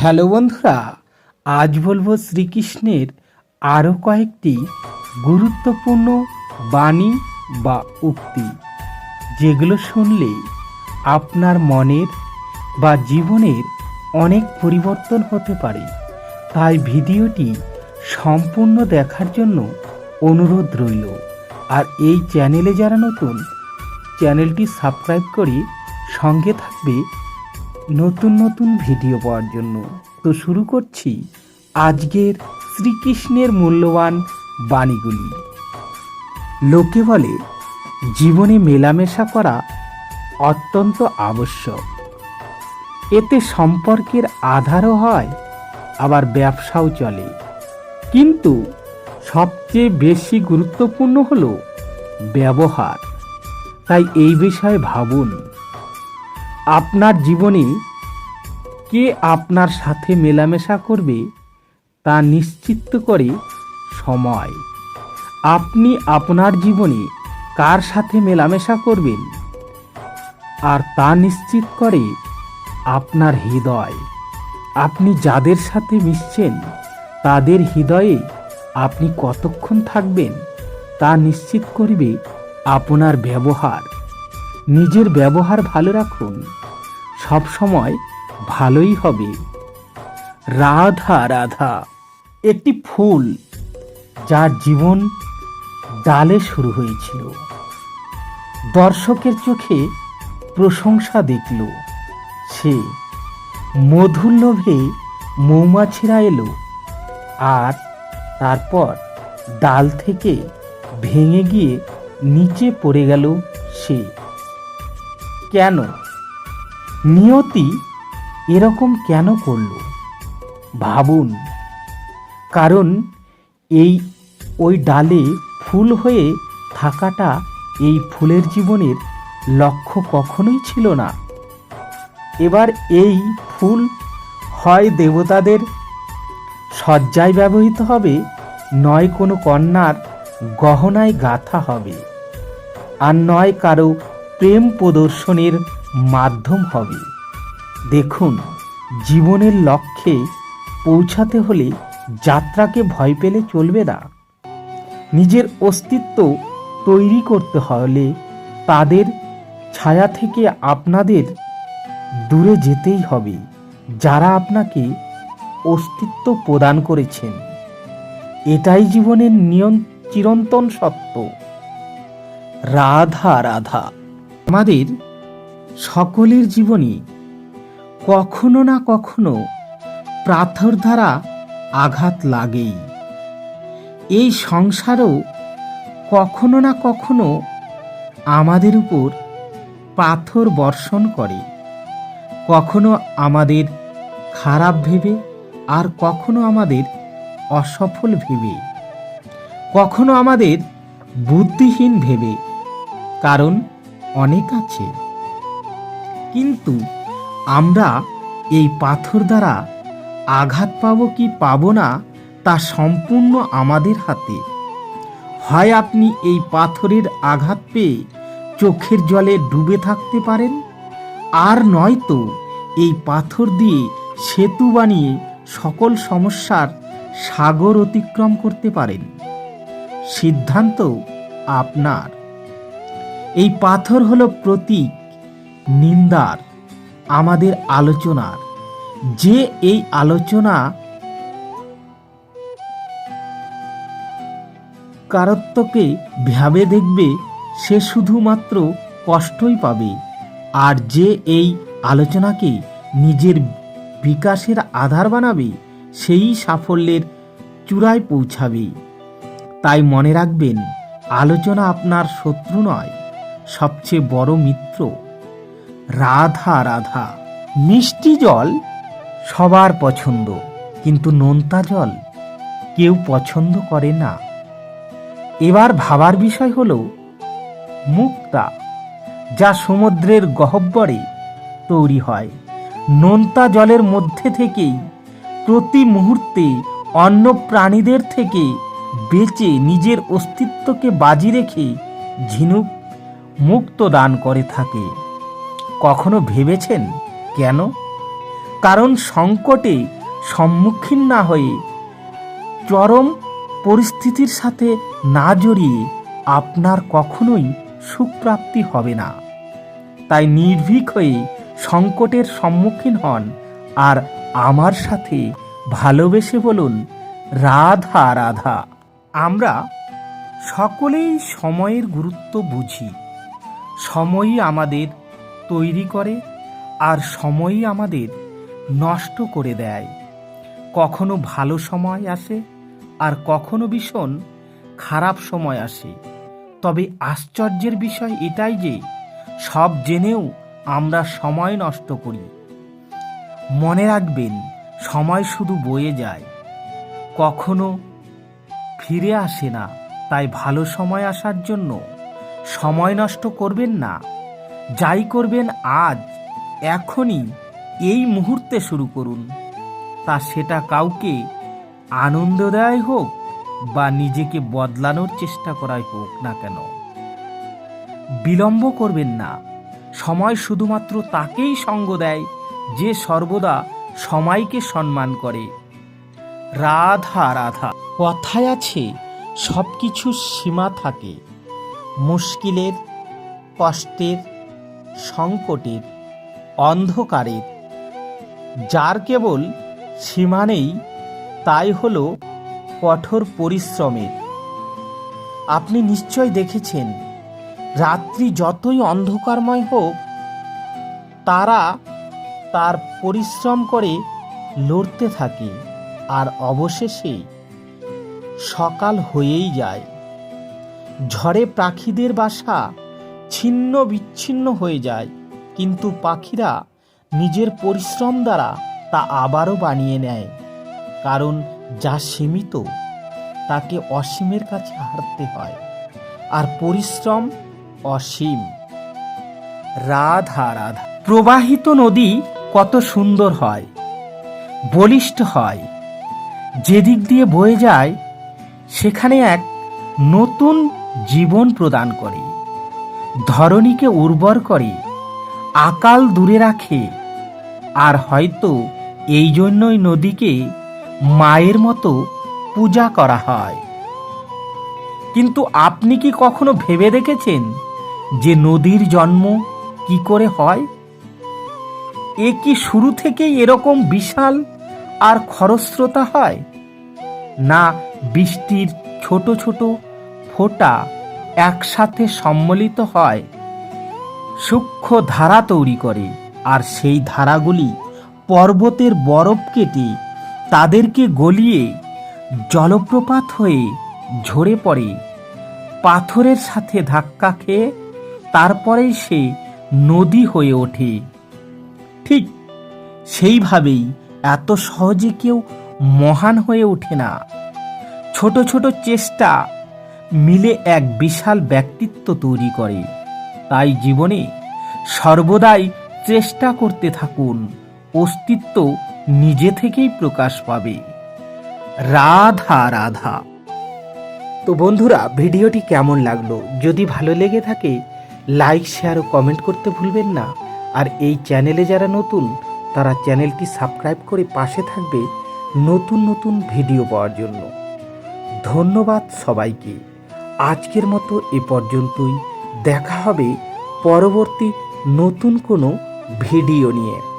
Hello বন্ধুরা, আজ বলব শ্রীকৃষ্ণের আরও কয়েকটি গুরুত্বপূর্ণ বাণী বা উক্তি, যেগুলো শুনলে আপনার মনের বা জীবনের অনেক পরিবর্তন হতে পারে। তাই ভিডিওটি সম্পূর্ণ দেখার জন্য অনুরোধ রইল। আর এই চ্যানেলে যারা নতুন, চ্যানেলটি সাবস্ক্রাইব করে সঙ্গে থাকবে নতুন নতুন ভিডিও পাওয়ার জন্য। তো শুরু করছি আজকের শ্রীকৃষ্ণের মূল্যবান বাণীগুলি। লোকে বলে, জীবনে মেলামেশা করা অত্যন্ত আবশ্যক। এতে সম্পর্কের আধারও হয়, আবার ব্যবসাও চলে। কিন্তু সবচেয়ে বেশি গুরুত্বপূর্ণ হলো ব্যবহার। তাই এই বিষয়ে ভাবুন। আপনার জীবনে কে আপনার সাথে মেলামেশা করবে তা নিশ্চিত করে সময়। আপনি আপনার জীবনে কার সাথে মেলামেশা করবেন আর তা নিশ্চিত করে আপনার হৃদয়। আপনি যাদের সাথে মিশছেন, তাদের হৃদয়ে আপনি কতক্ষণ থাকবেন তা নিশ্চিত করবে আপনার ব্যবহার। নিজের ব্যবহার ভালো রাখুন। সব সময় ভালোই হবে। রাধা রাধা, একটি ফুল যার জীবন ডালে শুরু হয়েছিল। দর্শকের চোখে প্রশংসা দেখল। সে মধুর লোভে মৌমাছিরা এলো আর তারপর ডাল থেকে ভেঙে গিয়ে নিচে পড়ে গেল সে। কেন? নিয়তি এরকম কেন করল? ভাবুন। কারণ এই, ওই ডালে ফুল হয়ে থাকাটা এই ফুলের জীবনের লক্ষ্য কখনোই ছিল না। এবার এই ফুল হয় দেবতাদের। সজ্জায় ব্যবহৃত হবে, নয় কোনো কন্যার গহনায় গাথা হবে। আর নয় কারও প্রেম প্রদর্শনের মাধ্যম হবে। দেখুন, জীবনের লক্ষ্যে পৌঁছাতে হলে যাত্রাকে ভয় পেলে চলবে না। নিজের অস্তিত্ব তৈরি করতে হলে তাদের ছায়া থেকে আপনাদের দূরে যেতেই হবে, যারা আপনাকে অস্তিত্ব প্রদান করেছেন। এটাই জীবনের নিয়ন, চিরন্তন সত্য। রাধা রাধা। আমাদের সকলের জীবনে কখনো না কখনো প্রাথর দ্বারা আঘাত লাগেই। এই সংসারও কখনো না কখনো আমাদের উপর পাথর বর্ষণ করে। কখনো আমাদের খারাপ ভেবে আর কখনো আমাদের অসফল ভেবে। কখনো আমাদের বুদ্ধিহীন ভেবে। কারণ অনেক আছে। কিন্তু আমরা এই পাথর দ্বারা আঘাত পাব কি পাব না, তা সম্পূর্ণ আমাদের হাতে। হয় আপনি এই পাথরের আঘাত পেয়ে চোখের জলে ডুবে থাকতে পারেন, আর নয়তো এই পাথর দিয়ে সেতু বানিয়ে সকল সমস্যার সাগর অতিক্রম করতে পারেন। সিদ্ধান্ত আপনার। এই পাথর হলো প্রতীক, নিন্দার, আমাদের আলোচনার। যে এই আলোচনা কারত্বকে ভাবে দেখবে, সে শুধুমাত্র কষ্টই পাবে। আর যে এই আলোচনাকে নিজের বিকাশের আধার বানাবে, সেই সাফল্যের চূড়ায় পৌঁছাবে। তাই মনে রাখবেন, আলোচনা আপনার শত্রু নয়। সবচেয়ে বড় মিত্র। রাধা রাধা। মিষ্টি জল সবার পছন্দ, কিন্তু নোনতা জল কেউ পছন্দ করে না। এবার ভাবার বিষয় হলো, মুক্তা, যা সমুদ্রের গহব্বরে তৈরি হয়, নোনতা জলের মধ্যে থেকেই প্রতি মুহূর্তে অন্য প্রাণীদের থেকে বেঁচে নিজের অস্তিত্বকে বাজি রেখে ঝিনুক মুক্ত দান করে থাকে। কখনো ভেবেছেন? কেন? কারণ সংকটে সম্মুখীন না হয়ে চরম পরিস্থিতির সাথে না জড়িয়ে আপনার কখনোই সুপ্রাপ্তি হবে না। তাই নির্ভীক হয়ে সংকটের সম্মুখীন হন আর আমার সাথে ভালোবেসে বলুন, রাধা রাধা। আমরা সকলেই সময়ের গুরুত্ব বুঝি। সময়ই আমাদের তৈরি করে আর সময়ই আমাদের নষ্ট করে দেয়। কখনো ভালো সময় আসে আর কখনো ভীষণ খারাপ সময় আসে। তবে আশ্চর্যের বিষয় এটাই যে, সব জেনেও আমরা সময় নষ্ট করি। মনে রাখবেন, সময় শুধু বয়ে যায়। কখনো ফিরে আসে না, তাই ভালো সময় আসার জন্য সময় নষ্ট করবেন না। যাই করবেন আজ, এখনই এই মুহূর্তে শুরু করুন। তা সেটা কাউকে আনন্দ দেয় হোক বা নিজেকে বদলানোর চেষ্টা করাই হোক না কেন। বিলম্ব করবেন না। সময় শুধুমাত্র তাকেই সঙ্গ দেয় যে সর্বদা সময়কে সম্মান করে। রাধা রাধা। কথায় আছে সব কিছু সীমা থাকে। মুশকিলের, কষ্টের, সংকটের, অন্ধকারের। যার কেবল সীমা নেই, তাই হলো কঠোর পরিশ্রমের। আপনি নিশ্চয় দেখেছেন, রাত্রি যতই অন্ধকারময় হোক, তারা তার পরিশ্রম করে লড়তে থাকে, আর অবশেষে সকাল হয়েই যায়। ঝড়ে পাখিদের বাসা ছিন্ন বিচ্ছিন্ন হয়ে যায়। কিন্তু পাখিরা নিজের পরিশ্রম দ্বারা তা আবারও বানিয়ে নেয়। কারণ যা সীমিত, তাকে অসীমের কাছে হারতে হয়। আর পরিশ্রম অসীম। রাধা রাধা। প্রবাহিত নদী কত সুন্দর হয়। বলিষ্ঠ হয়। যেদিক দিয়ে বয়ে যায়, সেখানে এক নতুন জীবন প্রদান করে। ধরণীকে উর্বর করে, আকাল দূরে রাখে। আর হয়তো এই জন্যই নদীকে মায়ের মতো পূজা করা হয়। কিন্তু আপনি কি কখনো ভেবে দেখেছেন যে নদীর জন্ম কি করে হয়? এ কি শুরু থেকেই এরকম বিশাল আর খরস্রোতা হয়? না বৃষ্টির ছোট ছোট ফোঁটা একসাথে সম্মিলিত হয়। সূক্ষ্ম ধারা তৈরি করে আর সেই ধারাগুলি পর্বতের বরফ কেটে তাদেরকে গলিয়ে জলপ্রপাত হয়ে ঝরে পড়ে। পাথরের সাথে ধাক্কা খেয়ে তারপরেই সে নদী হয়ে ওঠে। ঠিক সেইভাবেই এত সহজে কেউ মহান হয়ে ওঠে না। ছোট ছোট চেষ্টা মিলে এক বিশাল ব্যক্তিত্ব তৈরি করে। তাই জীবনে সর্বদাই চেষ্টা করতে থাকুন, অস্তিত্ব নিজে থেকেই প্রকাশ পাবে। রাধা রাধা। তো বন্ধুরা, ভিডিওটি কেমন লাগল? যদি ভালো লেগে থাকে লাইক শেয়ার ও কমেন্ট করতে ভুলবেন না। আর এই চ্যানেলে যারা নতুন, তারা চ্যানেলটি সাবস্ক্রাইব করে পাশে থাকবে নতুন নতুন ভিডিও পাওয়ার জন্য। ধন্যবাদ সবাইকে। আজকের মতো এ পর্যন্তই। দেখা হবে পরবর্তী নতুন কোনো ভিডিও নিয়ে।